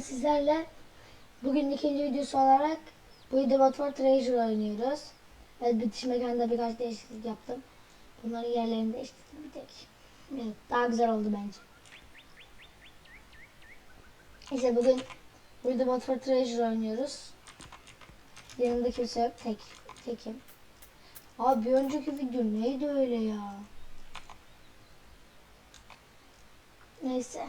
sizlerle bugün ikinci videosu olarak bu The Treasure oynuyoruz. Evet bitiş mekanında birkaç değişiklik yaptım. Bunların yerlerini değiştirdim bir tek. Evet, daha güzel oldu bence. İşte bugün bu The Treasure oynuyoruz. Yanımda kimse yok. Tek, tekim. Abi bir önceki video neydi öyle ya? Neyse.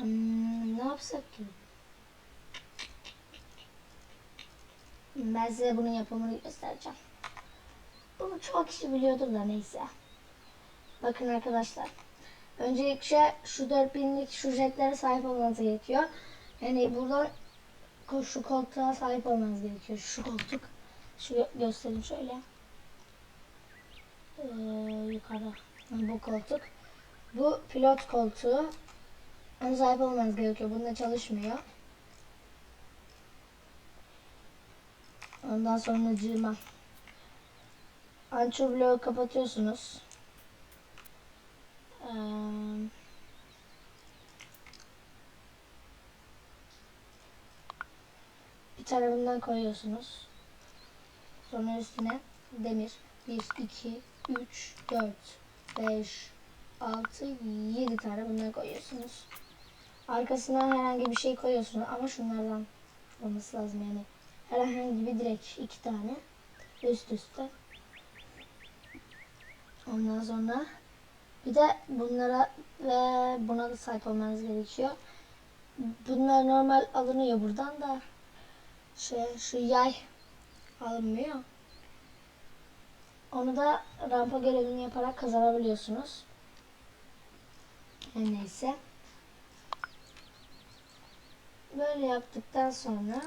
Hmm, ne yapsak ki? Ben size bunun yapımını göstereceğim. Bunu çok kişi biliyordur da neyse. Bakın arkadaşlar. Öncelikle şu 4000'lik şu jetlere sahip olmanız gerekiyor. Yani buradan şu koltuğa sahip olmanız gerekiyor. Şu koltuk. Şu gö- göstereyim şöyle. Ee, yukarıda. Ha, Bu koltuk. Bu pilot koltuğu. Ona sahip olmanız gerekiyor. Bunda çalışmıyor. Ondan sonra cırma. Ançur bloğu kapatıyorsunuz. Ee, bir tane bundan koyuyorsunuz. Sonra üstüne demir. 1, 2, 3, 4, 5, 6, 7 tane bundan koyuyorsunuz. Arkasına herhangi bir şey koyuyorsunuz ama şunlardan olması lazım yani. Herhangi bir direk iki tane üst üste. Ondan sonra bir de bunlara ve buna da sahip olmanız gerekiyor. Bunlar normal alınıyor buradan da şey şu yay alınmıyor. Onu da rampa görevini yaparak kazanabiliyorsunuz. Her neyse. Böyle yaptıktan sonra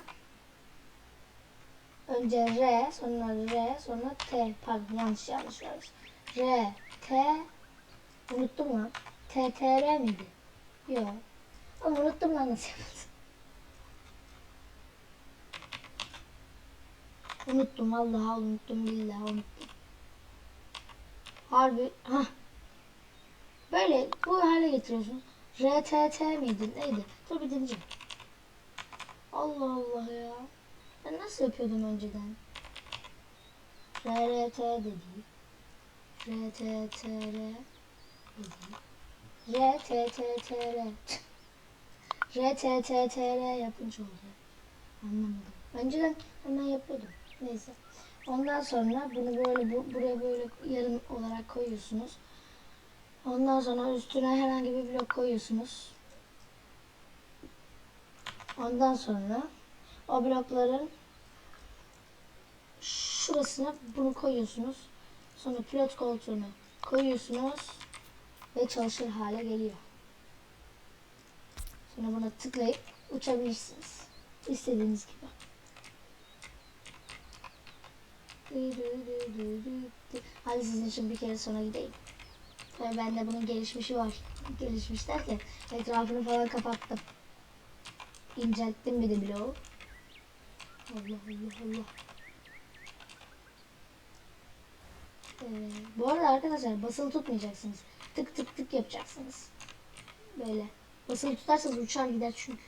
önce R, sonra R, sonra T. Pardon yanlış yanlış var. R, T, unuttum lan. T, T, R miydi? Yok. Ama unuttum lan nasıl yapıldı. Unuttum vallahi unuttum billahi unuttum. Harbi ha. Böyle bu hale getiriyorsun. R, T, T miydi? Neydi? Dur bir deneyeceğim. Allah Allah ya. Ben nasıl yapıyordum önceden? RRT dedi. RTTR dedi. RTTTR RTTTR yapınca oldu. Anlamadım. Önceden hemen yapıyordum. Neyse. Ondan sonra bunu böyle bu, buraya böyle yarım olarak koyuyorsunuz. Ondan sonra üstüne herhangi bir blok koyuyorsunuz. Ondan sonra o blokların şurasına bunu koyuyorsunuz. Sonra pilot koltuğunu koyuyorsunuz ve çalışır hale geliyor. Sonra buna tıklayıp uçabilirsiniz. İstediğiniz gibi. Hadi sizin için bir kere sonra gideyim. Tabii bende bunun gelişmişi var. Gelişmiş derken etrafını falan kapattım. İncelttim bir de bloğu. Allah Allah Allah. Ee, bu arada arkadaşlar basılı tutmayacaksınız. Tık tık tık yapacaksınız. Böyle. Basılı tutarsanız uçar gider çünkü.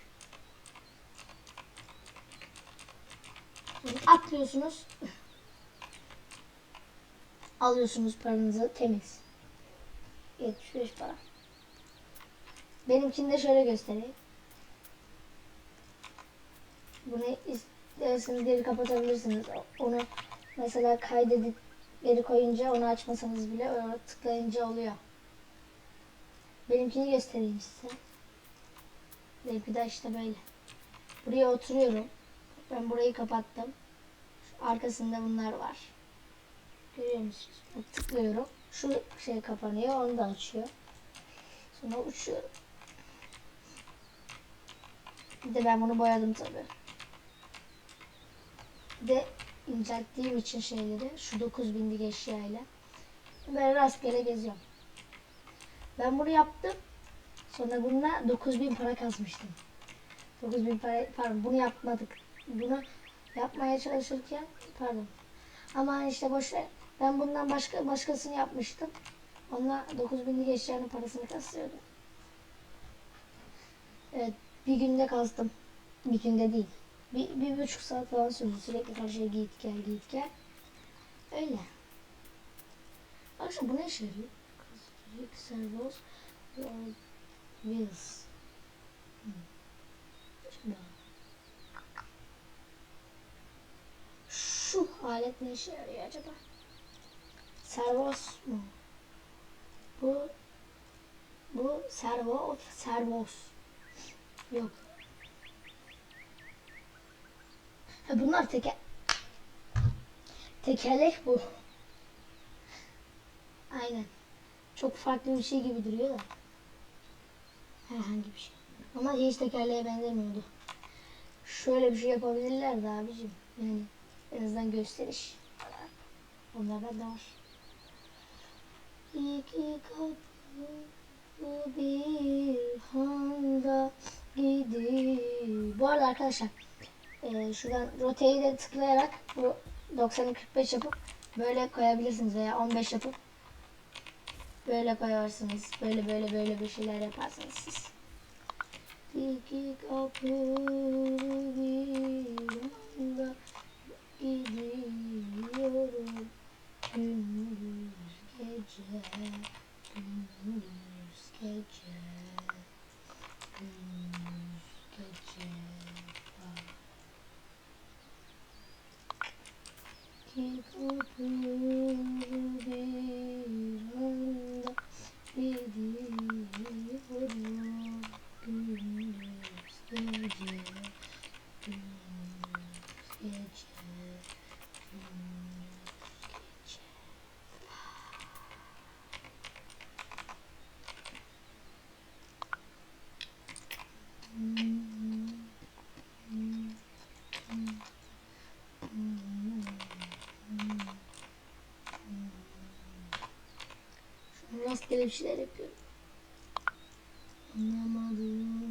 Sonra atlıyorsunuz. Alıyorsunuz paranızı temiz. 75 para. Benimkini de şöyle göstereyim. Bunu isterseniz geri kapatabilirsiniz. Onu mesela kaydedip geri koyunca onu açmasanız bile öyle tıklayınca oluyor. Benimkini göstereyim size. Benimki de işte böyle. Buraya oturuyorum. Ben burayı kapattım. Arkasında bunlar var. Görüyor musunuz? Tıklıyorum. Şu şey kapanıyor. Onu da açıyor. Sonra uçuyorum. Bir de ben bunu boyadım tabii. De incelttiğim için şeyleri şu 9000'lik eşyayla böyle rastgele geziyorum. Ben bunu yaptım. Sonra bununla 9000 para kazmıştım. 9000 para pardon bunu yapmadık. Bunu yapmaya çalışırken pardon. Ama işte boş. Ben bundan başka başkasını yapmıştım. Onunla 9000'lik eşyanın parasını kasıyordum. Evet, bir günde kazdım. Bir günde değil. Bir, bir buçuk saat falan sürdü. Sürekli karşıya git gel git gel. Öyle. Arkadaşlar bu ne işe yarıyor? Servos, wheels. Acaba? Şu alet ne işe yarıyor acaba? Servos mu? Bu bu servo servos. Yok. Ha bunlar teke tekerlek bu. Aynen. Çok farklı bir şey gibi duruyor da. Herhangi bir şey. Ama hiç tekerleğe benzemiyordu. Şöyle bir şey yapabilirlerdi abicim. Yani en azından gösteriş. Onlardan da var. İki kapı bir handa gidiyor. Bu arada arkadaşlar e, şuradan roteyi de tıklayarak bu 90'ı 45 yapıp böyle koyabilirsiniz veya 15 yapıp böyle koyarsınız. Böyle böyle böyle bir şeyler yaparsınız siz. İki kapı rastgele bir şeyler yapıyorum. Anlamadım.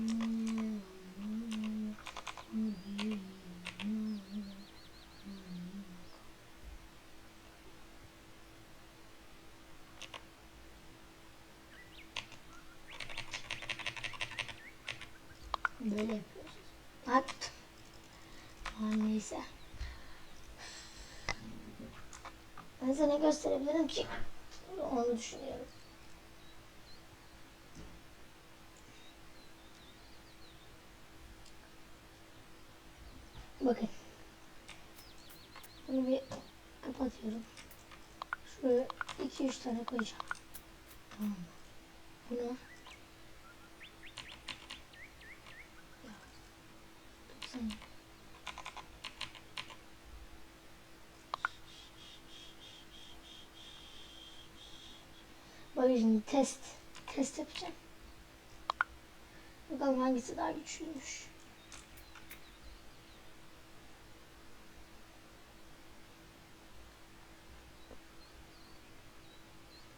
Böyle yapıyoruz. At. Aman neyse. Ben ne gösterebilirim ki? Onu düşünüyorum. Bakın. Bunu bir kapatıyorum. Şuraya 2-3 tane koyacağım. Tamam? Bunu Ya, 90. Bakın şimdi test. Test yapacağım. Bakalım hangisi daha güçlüymüş.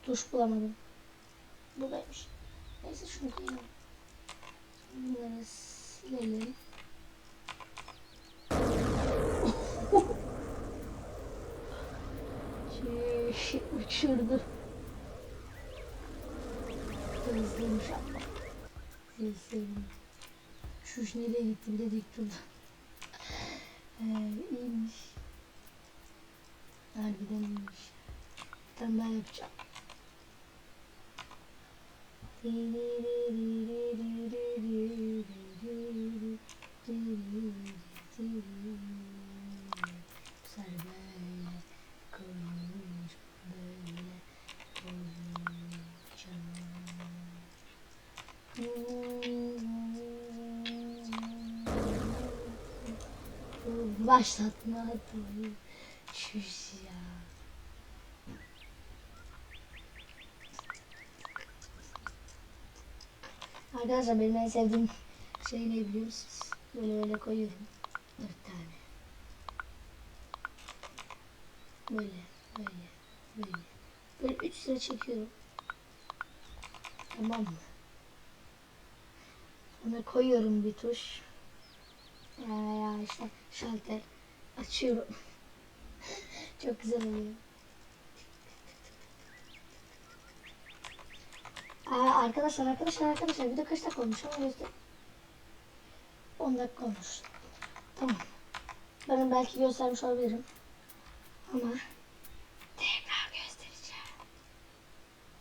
Duş bulamadım. Buradaymış. Neyse şunu koyalım. Bunları silelim. Çiş, uçurdu. Hızlıymış ama. Hızlıyım. Şu iş nereye gitti bir de dik durdu. Ee, iyiymiş. Harbiden iyiymiş. Tane daha yapacağım. Başlatmadım. Çüş ya. Arkadaşlar benim en sevdiğim şey ne biliyor musunuz? Böyle böyle koyuyorum. Dört tane. Böyle, böyle, böyle. Böyle üç sıra çekiyorum. Tamam mı? Sonra koyuyorum bir tuş. Ya, ya işte şalter açıyorum. Çok güzel oluyor. Aa, arkadaşlar arkadaşlar arkadaşlar video kaç dakika olmuş ama göster. 10 dakika olmuş. Tamam. Ben belki göstermiş olabilirim. Ama tekrar göstereceğim.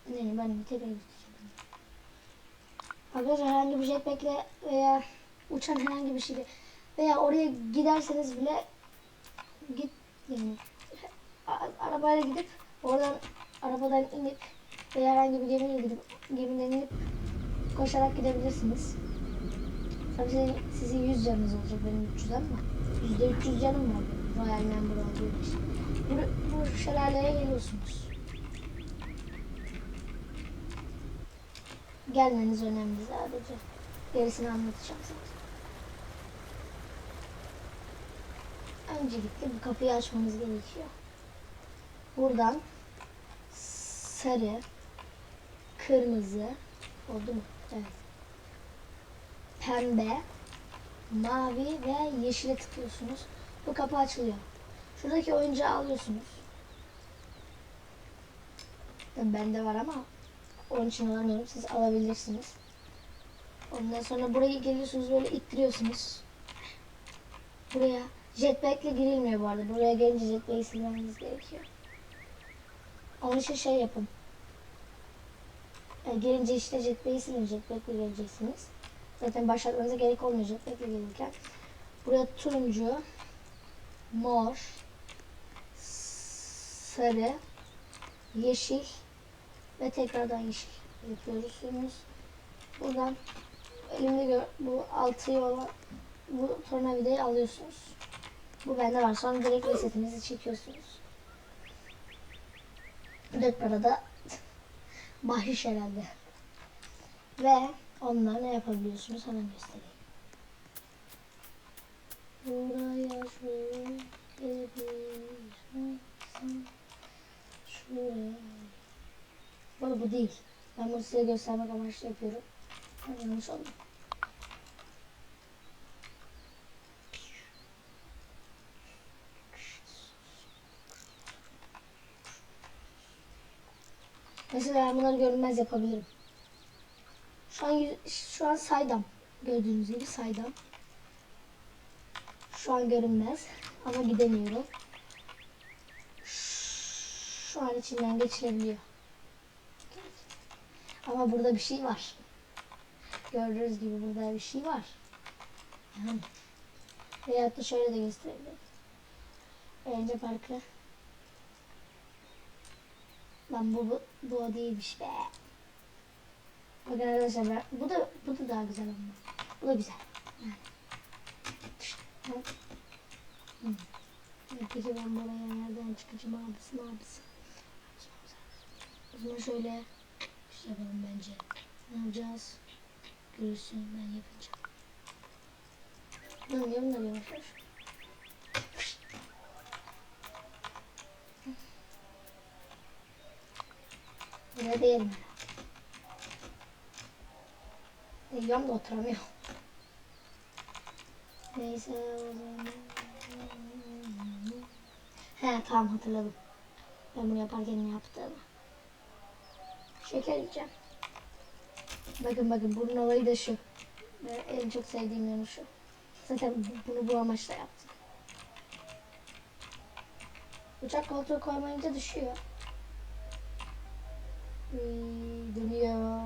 Ne ben tekrar göstereceğim. Arkadaşlar herhangi bir jetpack'le veya uçan herhangi bir şeyle veya oraya giderseniz bile git yani arabayla gidip oradan arabadan inip veya herhangi bir gemiyle gidip gemiden inip koşarak gidebilirsiniz. Tabii sizin, sizin 100 canınız olacak benim 300 ama yüzde 300 canım var Royal Member olduğum için. Bu, bu şelaleye geliyorsunuz. Gelmeniz önemli sadece. Gerisini anlatacağım zaten. Öncelikle bu kapıyı açmanız gerekiyor. Buradan sarı, kırmızı oldu mu? Evet. Pembe, mavi ve yeşile tıklıyorsunuz. Bu kapı açılıyor. Şuradaki oyuncağı alıyorsunuz. Bende var ama onun için alamıyorum. Siz alabilirsiniz. Ondan sonra buraya geliyorsunuz böyle ittiriyorsunuz. Buraya jetpack'le girilmiyor bu arada. Buraya gelince jetpack'i silmeniz gerekiyor. Onun için şey yapın. Yani gelince işte jetpack'i silin. Jetpack'le geleceksiniz. Zaten başlatmanıza gerek olmuyor jetpack'le gelirken. Buraya turuncu, mor, sarı, yeşil ve tekrardan yeşil yapıyorsunuz. Buradan elimde gör, bu altıyı olan bu tornavidayı alıyorsunuz. Bu bende var. Sonra direkt resetinizi çekiyorsunuz. Dört parada bahşiş herhalde. Ve onunla ne yapabiliyorsunuz hemen göstereyim. Buraya şöyle gelebilirsin. Şuraya. Bu bu değil. Ben bunu size göstermek amaçlı yapıyorum. Yanlış oldu. Mesela ben bunları görünmez yapabilirim. Şu an şu an saydam. Gördüğünüz gibi saydam. Şu an görünmez ama gidemiyorum. Şu an içinden geçilebiliyor. Ama burada bir şey var. Gördüğünüz gibi burada bir şey var. Yani. Veyahut da şöyle de gösterebilirim. Eğlence parkı. Lan bu, bu, bu değilmiş be. Bakın arkadaşlar ben, bu da bu da daha güzel ama. Bu da güzel. Evet, Peki ben buraya nereden çıkacağım abisi abisi. O zaman şöyle bir şey yapalım bence. Ne yapacağız? Görürsün ben yapacağım. Dönüyorum da yavaş yavaş. Buraya değelim herhalde. Değiyorum da oturamıyorum. Neyse o zaman. He tamam hatırladım. Ben bunu yaparken ne yaptığımı. Şeker yiyeceğim. Bakın bakın bunun olayı da şu. Ben en çok sevdiğim yanı şu. Zaten bu- bunu bu amaçla yaptım. Uçak koltuğu koymayınca düşüyor. Uy, Dönüyor.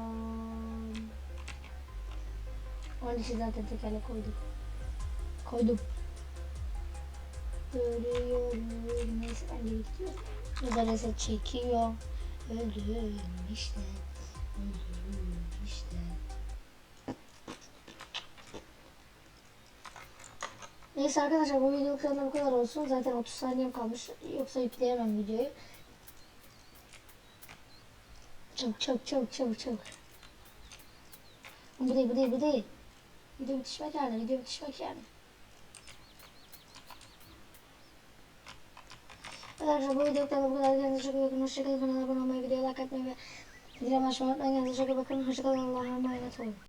Onun için zaten tekerlek koydum. Koydum. Dönüyorum. Neyse ben geri gidiyorum. Bu da reset çekiyor. Öldüm işte. Öldüm işte. Neyse arkadaşlar bu video bu kadar olsun. Zaten 30 saniyem kalmış. Yoksa yükleyemem videoyu. Çabuk çabuk çabuk çabuk çabuk. Bu değil bu değil bu değil. Video bitişmek yani video bitişmek yani. Arkadaşlar bu video kanalda bu kadar. Kendinize çok iyi bakın. Hoşçakalın. Kanala abone olmayı, videoya like atmayı ve bildirim açmayı unutmayın. Kendinize çok iyi bakın. Hoşçakalın. Allah'a emanet olun.